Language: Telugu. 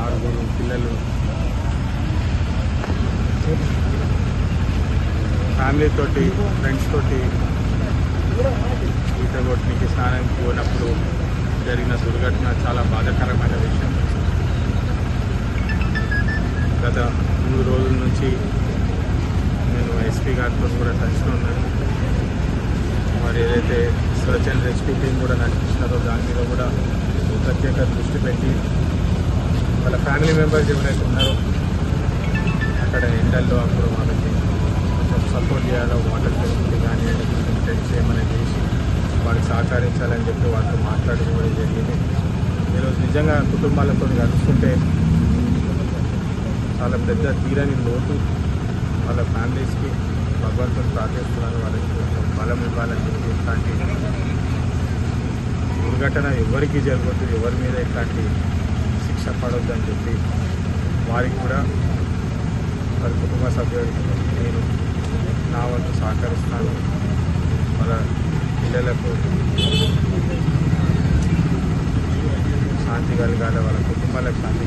ఆరుగురు పిల్లలు. ఫ్యామిలీ తోటి ఫ్రెండ్స్ తోటి ఈత కొట్టికి స్నానం పోయినప్పుడు జరిగిన దుర్ఘటన చాలా బాధాకరమైన విషయం. గత మూడు రోజుల నుంచి నేను ఎస్పీ గారితో కూడా టచ్లో ఉన్నాను. మరి ఏదైతే సర్చ్ అండ్ రెస్క్యూ టీం కూడా నడిపిస్తున్నారో దాని మీద కూడా ప్రత్యేక దృష్టి పెట్టి వాళ్ళ ఫ్యామిలీ మెంబర్స్ ఎవరైతే ఉన్నారో అక్కడ ఎండల్లో అప్పుడు వాళ్ళకి కొంచెం సపోర్ట్ చేయాలో వాటర్ ఫెసిలిటీ కానీ కొంచెం టెంట్ చేయమని చేసి వాళ్ళకి సహకరించాలని చెప్పి వాళ్ళతో మాట్లాడడం కూడా జరిగింది. ఈరోజు నిజంగా కుటుంబాలతో కలుసుకుంటే చాలా పెద్ద తీరని లోటు వాళ్ళ ఫ్యామిలీస్కి భగవంతుని ప్రార్థిస్తున్నారు వాళ్ళకి కొంచెం బలం ఇవ్వాలని చెప్పి ఇట్లాంటి దుర్ఘటన ఎవరికి జరగద్దు ఎవరి మీద ఇట్లాంటి శిక్ష పడొద్దని చెప్పి వారికి కూడా వారి కుటుంబ సభ్యులకి నేను నా వంతు సహకరిస్తాను. వాళ్ళ పిల్లలకు శాంతి కలగాలి వాళ్ళ కుటుంబాలకు శాంతి